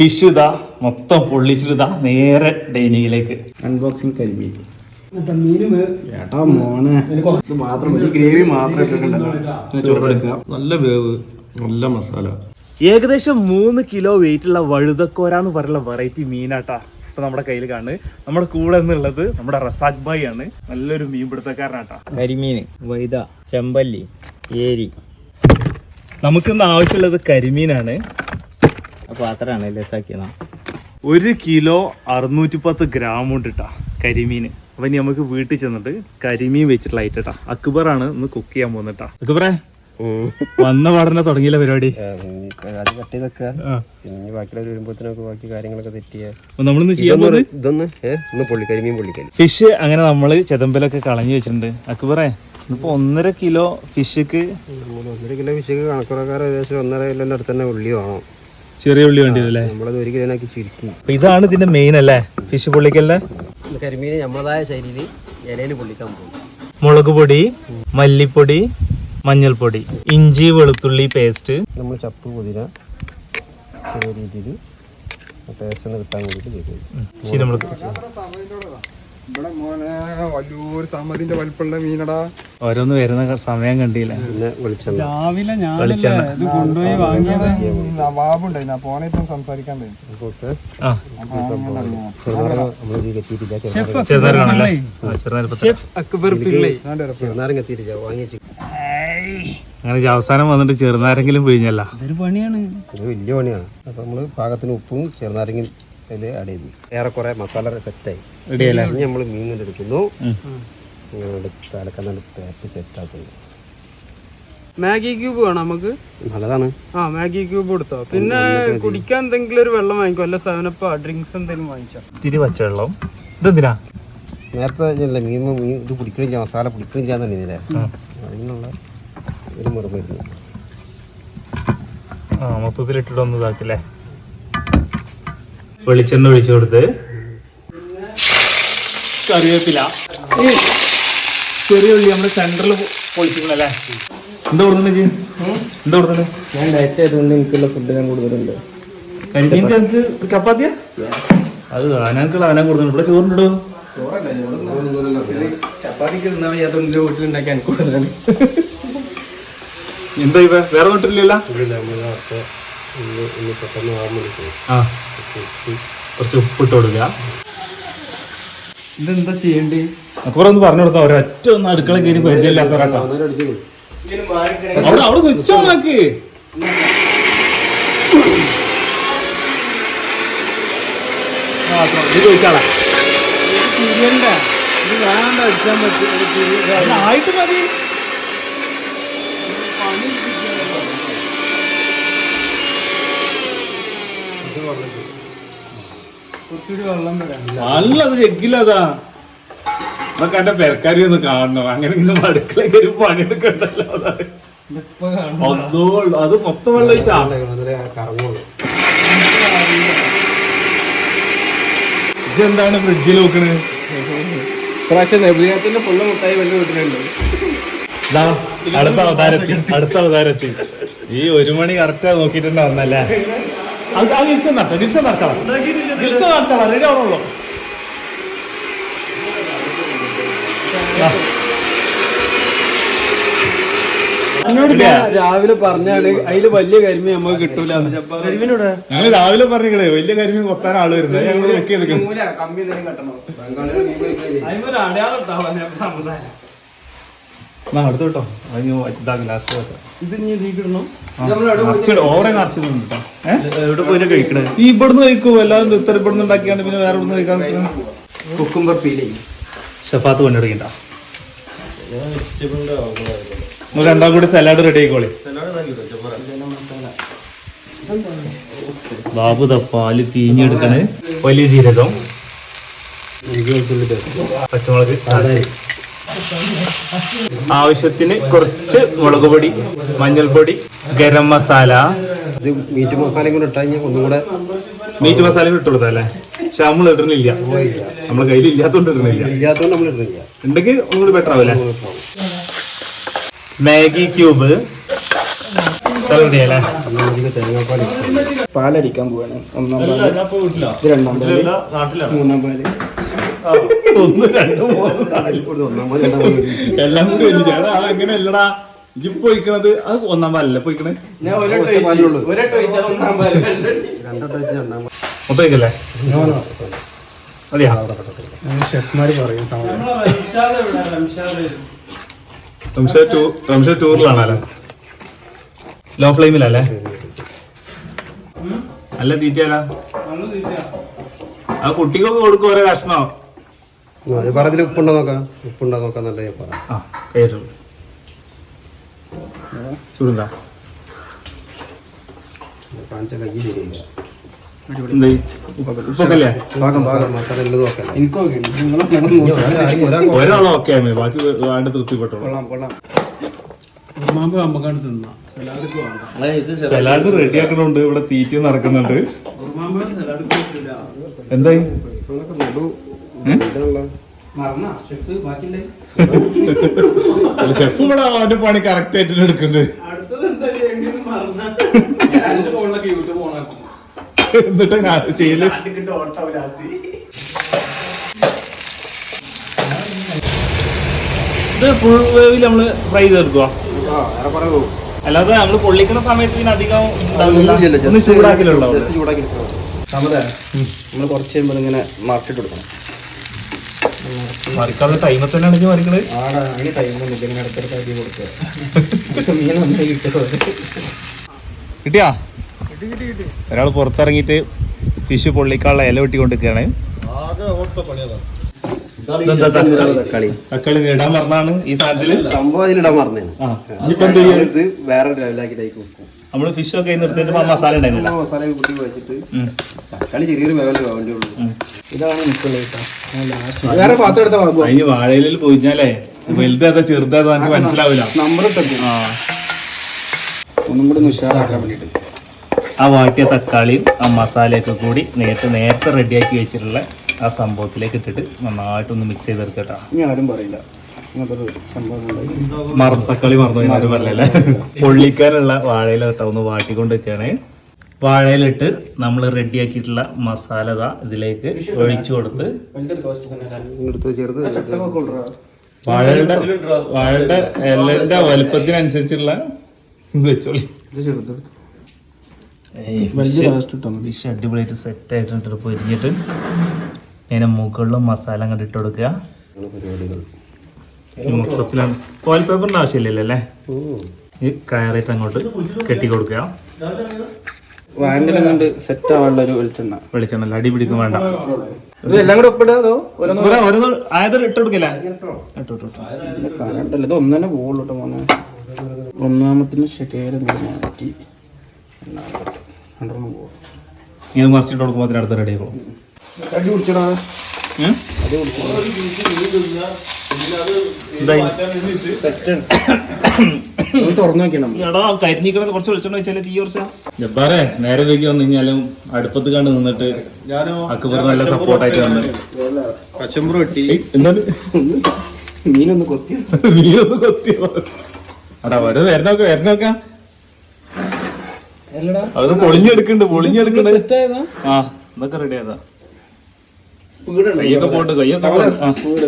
Fish ഇതാ മൊത്തം പൊള്ളിച്ചിട്ട് ഇതാ നേരെ ഡൈനിങ്ങിലേക്ക്. അൺബോക്സിങ് കരിമീൻ മീനും ഏട്ടാ മോനെ. ഇത് മാത്രം മതി ഗ്രേവി മാത്രം ഇട്ടിട്ടുണ്ടല്ലോ. ഇങ്ങനെ ചോറെടുക്കുക. നല്ല വേവ് നല്ല മസാല. ഏകദേശം മൂന്ന് കിലോ വെയിറ്റ് ഉള്ള വഴുതക്കോര എന്ന് പറയുന്ന വെറൈറ്റി മീനാട്ടാ ഇപ്പൊ നമ്മുടെ കയ്യിൽ കാണുന്നത്. നമ്മുടെ കൂടെ എന്നുള്ളത് നമ്മുടെ റസാഖ് ഭായി ആണ്. നല്ലൊരു മീൻ പിടുത്തക്കാരനാട്ടാ. കരിമീൻ വൈദ ചെമ്പല്ലി ഏരി. നമുക്കിന്ന് ആവശ്യമുള്ളത് കരിമീനാണ്. അപ്പോൾ ലെസ്സാക്കിയത് ഒരു കിലോ അറുന്നൂറ്റി പത്ത് ഗ്രാം ഉണ്ട് കേട്ടാ കരിമീൻ. അപ്പൊ ഇനി നമുക്ക് വീട്ടിൽ ചെന്നിട്ട് കരിമീൻ വെച്ചിട്ടുള്ള ഐറ്റട്ടാ അക്ബറാണ് ഇന്ന് കുക്ക് ചെയ്യാൻ പോകുന്നിട്ടാ അക്ബറേ വന്ന പാടനെ തുടങ്ങിയില്ല പരിപാടി? അത് കട്ട് ചെയ്തൊക്കെ ആ. പിന്നെ ബാക്കിയുള്ള വരുമ്പോഴത്തേനൊക്കെ ബാക്കി കാര്യങ്ങളൊക്കെ തെറ്റിയ നമ്മളിന്ന് ചെയ്യാൻ ഇതൊന്ന് ഒന്ന് ഫിഷ് അങ്ങനെ നമ്മൾ ചെതമ്പലൊക്കെ കളഞ്ഞു വെച്ചിട്ടുണ്ട്. അക്ബറേ ഇപ്പൊ ഒന്നര കിലോ ഫിഷ്ക്ക് നമ്മൾ ഒന്നര കിലോ ഫിഷ് കണക്കുറക്കാർ ഏകദേശം ഒന്നര കിലോന്റെ അടുത്ത് തന്നെ ഉള്ളി വേണം. ചെറിയ ഉള്ളി വേണ്ടി വരും അല്ലേ? നമ്മളത് ഒരു കിലോനാക്കി ചുരുക്കി. അപ്പൊ ഇതാണ് ഇതിന്റെ മെയിൻ അല്ലേ? ഫിഷ് പൊള്ളിക്കല്ലേ? കരിമീൻ നമ്മളതായ ശൈലിയിൽ ഇലയിൽ പൊള്ളിക്കാൻ പോകും. മുളക് പൊടി മല്ലിപ്പൊടി മഞ്ഞൾപ്പൊടി ഇഞ്ചി വെളുത്തുള്ളി പേസ്റ്റ് നമ്മൾ ചപ്പ് പുതിന ചെറിയ രീതിയിൽ പേസ്റ്റ് ഒന്ന് കിട്ടാൻ വേണ്ടിയിട്ട് ചെയ്തു ശീലമുളക് ഇവിടെ മോനെ വലിയൊരു സമ്മതിന്റെ വലിപ്പമുള്ള മീനടാ. ഓരോന്ന് വരുന്ന സമയം കണ്ടില്ല. രാവിലെ ഞാൻ ഇത് കൊണ്ടുപോയി വാങ്ങിയത്? നവാബുണ്ടായി പോണേറ്റം സംസാരിക്കാൻ നമുക്ക് ആ. ചെറുനാരങ്ങ നമ്മൾ ഇത് കെട്ടിയിട്ടില്ല ചെറുനാരങ്ങാണല്ലേ ആ, ചെറുനാരങ്ങ ഷെഫ് അക്ബർ പിള്ളേ. ചെറുനാരങ്ങ എത്തിയിട്ടില്ല. വാങ്ങിച്ച് അങ്ങനെ അവസാനം വന്നിട്ട് ചെറുനാരെങ്കിലും പിഴിഞ്ഞല്ല. ഇതൊരു പണിയാണ്. വലിയ പണിയാണ്. അപ്പൊ നമ്മൾ പാകത്തിന് ഉപ്പും ചെറുനാരങ്ങയും അതിൽ ആഡ് ചെയ്തു ഏറെക്കുറെ മസാല സെറ്റായി റെഡിയല്ലേ ഇനി നമ്മൾ മീൻ എടുക്കുന്നു. തലക്കന്നാണ്ട് പേറ്റ് സെറ്റാക്കുന്നു മാഗി ക്യൂബ് വേണം നമുക്ക്? നല്ലതാണ്. ആ മാഗി ക്യൂബ് കൊടുത്തോ. പിന്നെ കുടിക്കാൻ എന്തെങ്കിലും ഒരു വെള്ളം വാങ്ങിക്കോ? അല്ല സെവനപ്പ ഡ്രിങ്ക്സ് എന്തെങ്കിലും വാങ്ങിച്ചോ? ഇത്തിരി പച്ചവെള്ളം. ഇതെന്തിനാ? നേരത്തെ ഇല്ല മീൻ മീൻ ഇത് കുടിക്കുകയും ചെയ്യാം മസാല കുടിക്കുകയും ചെയ്യാൻ തന്നെ ഇതിലെ അതിനുള്ള ഒരു മുറിവ് ആ മൊത്തത്തിൽ ഒന്ന് ഇതാക്കില്ലേ? വെളിച്ചെണ്ണ ഒഴിച്ചു കൊടുത്ത്. കറിവേപ്പില. ചെറിയ ഉള്ളി നമ്മുടെ സെന്ററിൽ പൊളിച്ചിട്ടുണ്ടല്ലേ എന്താ കൊടുക്കുന്നുണ്ട് എന്താ കൊടുക്കുന്നത് ഞാൻ ഡയറ്റ് ആയതുകൊണ്ട് എനിക്കുള്ള ഫുഡ് ഞാൻ കൊടുക്കുന്നുണ്ട് ചപ്പാത്തിയാ? അത് ആനക്കുള്ള ആന കൊടുക്കുന്നു ഇവിടെ ചോറുണ്ടോ ചപ്പാത്തിക്ക് തിന്നാൻ വീട്ടിലുണ്ടാക്കി എനിക്ക് കൂടുതലാണ് എന്താ ഇവ? വേറെ വീട്ടിലില്ല ആ. കുറച്ച് ഉപ്പിട്ട് കൊടുക്കുക. ഇതെന്താ ചെയ്യണ്ടേ? അക്ബർ ഒന്ന് പറഞ്ഞു കൊടുത്താ ഒരൊറ്റ ഒന്ന് അടുക്കള കയറി പരിചയമില്ലാത്തവരാട്ടോ അവിടെ അവിടെ സ്വിച്ച് ഓൺ ആക്ക്. ചോദിച്ചാളാ ആയിട്ട് മതി വെള്ളം വരാം നല്ലത് ജഗ്ഗിലതാ നമുക്ക് എന്റെ പെരക്കാരി ഒന്ന് കാണണം. അങ്ങനെ ഇങ്ങനെ അടുക്കളയ്ക്ക് ഒരു പണിയെടുക്കണ്ടല്ലോ അതാണ്. അതോ അത് മൊത്തം വെള്ളം ഇതെന്താണ് ഫ്രിഡ്ജിൽ നോക്കണേ? പ്രാവശ്യം നെബുലിയാത്തിന്റെ പൊള്ള മുട്ടായി വലിയ വീട്ടിലുണ്ട്. ദാ, അടുത്ത അവതാരത്തി അടുത്ത അവതാരത്തി. ഈ ഒരു മണി കറക്റ്റാ നോക്കിട്ടുണ്ട് വന്നല്ലേ അത് ആ ഗിൽസൺ നടത്താം ഗിൽസൺ നടത്താം ഗിൽസൺ നടത്താം റെഡി എന്നോട് രാവിലെ പറഞ്ഞാൽ അതിൽ വലിയ കരിമീൻ നമുക്ക് കിട്ടൂല. ഞങ്ങൾ രാവിലെ പറഞ്ഞേ വലിയ കരിമീൻ കൊത്താൻ ആൾ വരുന്നത്. ഞങ്ങൾ ചെക്ക് അതിനൊരു അടയാളം ഉണ്ടാവാൻ സമുദായം അടുത്ത് കേട്ടോ. അതിന് ഇതാക്കി ലാസ്റ്റ് ഇത് ഓവറെ നിറച്ചിട്ടുണ്ട് കേട്ടോ. എവിടെ പോയി കഴിക്കണേ? ഈ ഇവിടുന്ന് കഴിക്കുമോ എല്ലാവരും ഇത്ര ഇവിടുന്ന് ഉണ്ടാക്കിയാണ് പിന്നെ വേറെ ഇവിടുന്ന് കഴിക്കാൻ കുക്കുംബർ പീലി ഷഫാത്ത് കൊണ്ടെടുക്കണ്ട രണ്ടാം കൂടി സലാഡ് റെഡി ആയിക്കോളി. ബാബു തപ്പാൽ പീഞ്ഞെടുക്കണേ വലിയ ജീരകം. പച്ചമുളക് ആവശ്യത്തിന് കുറച്ച് മുളക് പൊടി മഞ്ഞൾപ്പൊടി ഗരം മസാല. ഇത് മീറ്റ് മസാലയും കൂടെ ഇട്ടാൽ കഴിഞ്ഞാൽ ഒന്നും കൂടെ മീറ്റ് മസാല ഇട്ടുകൊടുത്തല്ലേ പക്ഷെ നമ്മൾ ഇടുന്നില്ല. നമ്മളെ കയ്യിൽ ഇല്ലാത്തോണ്ട് ഇടുന്നില്ല. ഇല്ലാത്തതുകൊണ്ട് നമ്മൾ ഇടുന്നില്ല. ഉണ്ടെങ്കിൽ ഒന്നുകൂടി ബെറ്റർ ആവില്ല മാഗി ക്യൂബ്. പാലടിക്കാൻ പോവാണ്. ഒന്നാം പാൽ. രണ്ടാം പാൽ. മൂന്നാം പാൽ. ഒന്ന് രണ്ട് മൂന്ന്. നാല് എല്ലാം കൂടി ഒരുമിച്ച്. എടാ, അങ്ങനെ അല്ലടാ ഇജ്ജ് പോയിക്കണത്? അത് ഒന്നാം പാലല്ലേ പോയിക്കണേ? ഞാൻ ഒരൊട്ട് ഒഴിച്ച് ഒരൊട്ട് ഒന്നാം പാൽ. ഷെഫ്മാര് പറയും. റംഷ ടൂറിലാണല്ലേ? ലോ ഫ്ലെയിമിലല്ലേ? നല്ല തീറ്റയല്ല. ആ കുട്ടിക്കൊക്കെ കൊടുക്കും ഓരോ കഷ്ണോ. പറഞ്ഞതിൽ ഉപ്പുണ്ടോ നോക്കാം. ഉപ്പുണ്ടോ നോക്കാം നല്ല ഞാൻ പറയാം ആ കയറ്റുള്ളൂ ചൂടുണ്ടാ? ഒരാൾ ഓക്കെ. ആമേ ബാക്കി വേണ്ട തൃപ്തിപ്പെട്ടോളൂ. സലാഡ് റെഡി ആക്കണുണ്ട് ഇവിടെ തീറ്റ നടക്കുന്നുണ്ട്. എന്തായി? ഷെഫ് ബാക്കിയുണ്ട് ഷെഫ് ഇവിടെ അവന്റെ പണി കറക്റ്റ് ആയിട്ട് എടുക്കുന്നുണ്ട് അടുത്തത് എന്താ ചെയ്യേണ്ടത് മറന്ന. ഞാൻ രണ്ട് യൂട്യൂബ് ഓണാക്കും എന്നിട്ട് ചെയ്യൽ. ഇത് ഫുൾ വേവിൽ നമ്മൾ ഫ്രൈ ചേർക്കുക അല്ലാതെ നമ്മൾ പൊള്ളിക്കുന്ന സമയത്ത് പിന്നെ അധികം ഉണ്ടാവില്ല. ഒന്നുമില്ല, ഒന്ന് just- ചൂടാക്കലുള്ളൂ ചൂടാക്കി എടുക്കണം. നമ്മൾ കുറച്ച് കഴിയുമ്പോൾ ഇങ്ങനെ മാർക്കറ്റ് കൊടുക്കണം. മറിക്കാനുള്ള ടൈമിൽ തന്നെ ആണെങ്കിൽ മറിക്കണത് ആടാ അതിന് ടൈമൊന്നും ഇല്ല ഇങ്ങനെ ഇടയ്ക്കിടയ്ക്ക് അരി കൊടുക്കുക മീൻ നന്നായി കിട്ടുന്നത് കിട്ടിയാ? ഒരാൾ പുറത്തിറങ്ങിയിട്ട് ഫിഷ് പൊള്ളിക്കാനുള്ള ഇല വെട്ടിക്കൊണ്ടിരിക്കുകയാണ്. തക്കാളി? തക്കാളി? ഇടാൻ മറന്നാണ് ഈ സാധനത്തിൽ? സംഭവം അതിലിടാൻ മറന്നു വേറെ ഇനിയിപ്പോ എന്ത് ചെയ്യും ഇത് വേറെ ലെവലാക്കിയിട്ട് വെക്കും നമ്മൾ ഫിഷ് ഒക്കെ നിർത്തിയിട്ട് മസാല ഉണ്ടായിരുന്നില്ല. മസാല കൂട്ടി വെച്ചിട്ട്. ഉം. തക്കാളി ചെറിയൊരു വേവലേ വേണ്ടി ഉള്ളൂ. ഇതാണ് എനിക്കുള്ളത് വേറെ പാത്രം എടുത്ത അതിന് വാഴയിലിൽ പോയിച്ചാലേ വലുതേതാ ചെറുതേതാ നമുക്ക് മനസ്സിലാവില്ല. നമ്പർ ആ. ഒന്നും കൂടി ഉഷാറാക്കാൻ വേണ്ടിയിട്ട് ആ വാട്ടിയ തക്കാളിയും ആ മസാലയൊക്കെ കൂടി നേരത്തെ നേരത്തെ റെഡിയാക്കി വെച്ചിട്ടുള്ള ആ സംഭവത്തിലേക്ക് ഇട്ടിട്ട് നന്നായിട്ടൊന്ന് മിക്സ് ചെയ്തെടുക്കട്ടാ ഇനി ആരും പറയില്ല. ഇങ്ങനത്തെ ഒരു സംഭവം ഉണ്ടായി. തക്കാളി മറന്നു പറഞ്ഞല്ലേ? പൊള്ളിക്കാനുള്ള വാഴയില ഒന്ന് വാട്ടിക്കൊണ്ട് വാട്ടിക്കൊണ്ടിരിക്കുകയാണ്. വാഴയിലിട്ട് നമ്മൾ റെഡിയാക്കിയിട്ടുള്ള മസാല ദാ ഇതിലേക്ക് ഒഴിച്ചു കൊടുത്ത് വാഴയുടെ വാഴയുടെ എല്ലാ വലുപ്പത്തിനനുസരിച്ചുള്ള ഇത് വെച്ചോളി. ഫിഷ് അടിപൊളിയായിട്ട് സെറ്റ് ആയിട്ട് പൊരിഞ്ഞിട്ട്. അതിനെ മുകളിലും മസാല അങ്ങോട്ട് ഇട്ട് കൊടുക്കുക. മൊത്തത്തിലാണ് ഓയിൽ പേപ്പറിന്റെ ആവശ്യമില്ലല്ലോ അല്ലേ ഈ കയറിയിട്ട് അങ്ങോട്ട് കെട്ടി കൊടുക്കുക. സെറ്റ് ആവാനുള്ള ഒരു വെളിച്ചെണ്ണ. വെളിച്ചെണ്ണ അടി പിടിക്കും വേണ്ട. ഇതെല്ലാം കൂടെ ഒപ്പിടുക ഓരോന്ന്? ഓരോ- ഓരോന്ന് ആയത് ഇട്ട് കൊടുക്കില്ല. കറണ്ടല്ല ഇത് ഒന്ന് തന്നെ പോകുള്ളൂ കേട്ടോ മോനെ. ഒന്നാമത്തിന് ശകേരം മാറ്റി. രണ്ടെണ്ണം പോകും ഇത് മറിച്ചിട്ട് കൊടുക്കുമ്പോൾ അതിനടുത്ത് റെഡി ആക്കും അടി കുടിച്ചടാ. അടി ഇതായി. ജബ്ബാറേ നേരെ വൈകി വന്നു കഴിഞ്ഞാലും അടുപ്പത്ത് കണ്ട് നിന്നിട്ട് അക്ബർ നല്ല സപ്പോർട്ടായിട്ട് വന്നു. കച്ചമ്പറ് എന്താണ്? മീനൊന്ന് കൊത്തി. അടാ വരും വരണോക്കെ വരണോക്ക. അത് പൊളിഞ്ഞെടുക്കണ്ട് പൊളിഞ്ഞെടുക്കണ്ട്. ആ എന്നൊക്കെ റെഡി ആയതാ. പോട്ട്.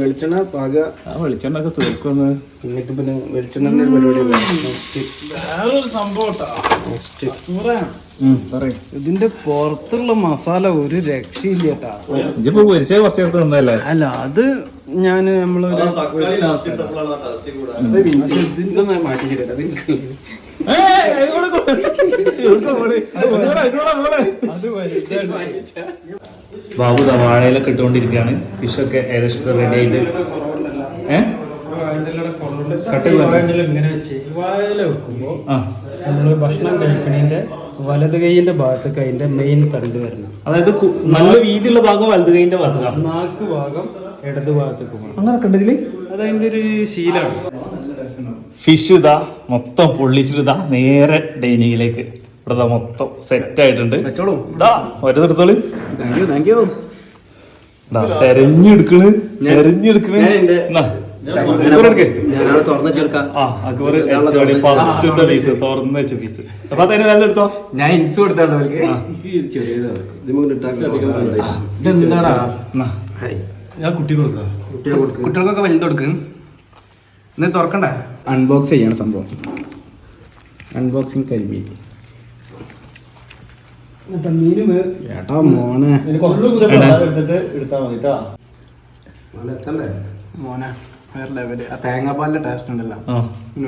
വെളിച്ചെണ്ണ പാക. ആ വെളിച്ചെണ്ണ ഒക്കെ തീർക്കുന്നു. എന്നിട്ട് പിന്നെ വെളിച്ചെണ്ണ പരിപാടി സംഭവം ഇതിന്റെ പുറത്തുള്ള മസാല ഒരു രക്ഷയില്ല കേട്ടാ ഇജിപ്പോ പൊരിച്ചേ കുറച്ച് നേരത്തെ നിന്നല്ലേ അല്ല അത് ഞാൻ നമ്മളൊരു ഇതൊന്ന് മാറ്റി ബാബു വാഴയിലൊക്കെ ഇട്ടുകൊണ്ടിരിക്കുകയാണ്. ഫിഷൊക്കെ ഏകദേശം റെഡി ആയിട്ട്. ഏഹ്. ഇങ്ങനെ വെച്ച് വാഴയില ഭക്ഷണം കഴിക്കണതിന്റെ വലത് കൈയിന്റെ ഭാഗത്തേക്ക് അതിന്റെ മെയിൻ തണ്ട് വരണം. അതായത് നല്ല വീതിയുള്ള ഭാഗം വലത് കൈന്റെ ഭാഗത്താണ്. നാക്ക് ഭാഗം ഇടത് ഭാഗത്തേക്ക് പോകണം. അങ്ങനെ കണ്ടതിൽ അതതിന്റെ ഒരു ശീലമാണ്. ഫിഷ് ഇതാ മൊത്തം പൊള്ളിച്ചിട്ട് ഇതാ നേരെ ഡൈനിങ്ങിലേക്ക്. ഇവിടെ മൊത്തം സെറ്റ് ആയിട്ടുണ്ട്. വെച്ചോളൂ ഇതാ ഒരു നിർത്തോളി. താങ്ക് യു താങ്ക് യു തെരഞ്ഞെടുക്കണ് തെരഞ്ഞെടുക്കണ്. ഞാൻ ഇൻസ് കൊടുത്താണോ ഞാൻ കുട്ടി കൊടുക്കാം. കുട്ടിയെ കൊടുക്കും. കുട്ടികൾക്കൊക്കെ വലുത് കൊടുക്കും. ഇന്ന് തുറക്കണ്ട? അൺബോക്സ് ചെയ്യണം സംഭവം. അൺബോക്സിങ് കരിമീൻ ഏട്ടാ മോനെ മോനെ. വേറെ ലെവൽ ആ തേങ്ങാപ്പാലിന്റെ ടേസ്റ്റ് ഉണ്ടല്ലോ.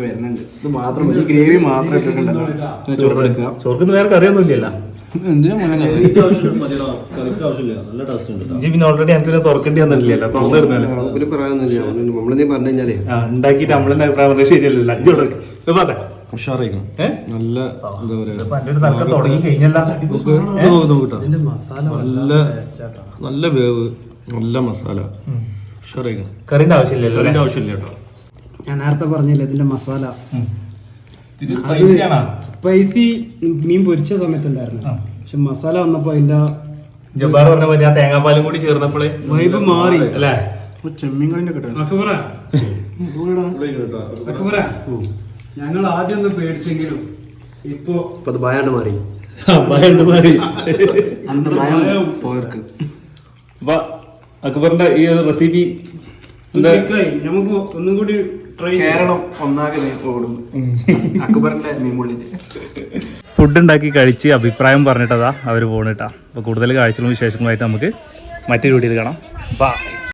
വരുന്നുണ്ട്. ഇത് മാത്രം മതി. ഗ്രേവി മാത്രം ഇട്ടിട്ടുണ്ടല്ലോ. പിന്നെ ചോറ് എടുക്കുക ചോർക്കുന്ന വേറെ കറിയൊന്നും ഇല്ലല്ലോ. പിന്നെ ഓൾറെഡി എനിക്ക് പിന്നെ തുറക്കേണ്ടി വന്നിട്ടില്ലല്ലോ തുറന്നു തരുന്നല്ലേ പിന്നെ പറയാനൊന്നുമില്ല. നമ്മളെന്തെങ്കിലും പറഞ്ഞു കഴിഞ്ഞാലേ. ആ ഉണ്ടാക്കിയിട്ട് നമ്മളെ അഭിപ്രായം ശരിയല്ലല്ലോ. ഇത് നല്ല എന്താ പറയാ നല്ല നല്ല വേവ് നല്ല മസാല ഉഷാറായിക്കണം കറിന്റെ ആവശ്യമില്ല കറിന്റെ ആവശ്യമില്ല കേട്ടോ ഞാൻ നേരത്തെ പറഞ്ഞില്ല ഇതിന്റെ മസാല? സ്പൈസി മീൻ പൊരിച്ച സമയത്തുണ്ടായിരുന്നു. പക്ഷെ മസാല വന്നപ്പോ അതിന്റെ ജബ്ബാർ പറഞ്ഞ പോലെ ആ തേങ്ങാപ്പാലും കൂടി ചേർന്നപ്പോഴേ വൈബ് മാറി. അല്ലേ? ഞങ്ങൾ ആദ്യം ഒന്ന് പേടിച്ചെങ്കിലും ഇപ്പൊ ഭയാണ്ട് മാറി. ഭയണ്ട് മാറി. അന്റെ ഭയം പോയർക്ക് അപ്പൊ അക്ബറിന്റെ ഈ റെസിപ്പി. നമുക്ക് ഒന്നും കൂടി ട്രൈ കേരളം ഒന്നാകെ ഓടുന്നു. അക്ബറിന്റെ പൊള്ളിച്ച് ഫുഡ് ഉണ്ടാക്കി കഴിച്ച് അഭിപ്രായം പറഞ്ഞിട്ടതാ അവർ പോണിട്ടാ. അപ്പൊ കൂടുതൽ കാഴ്ചകളും വിശേഷങ്ങളുമായിട്ട് നമുക്ക് മറ്റൊരു വീഡിയോയിൽ കാണാം. ബൈ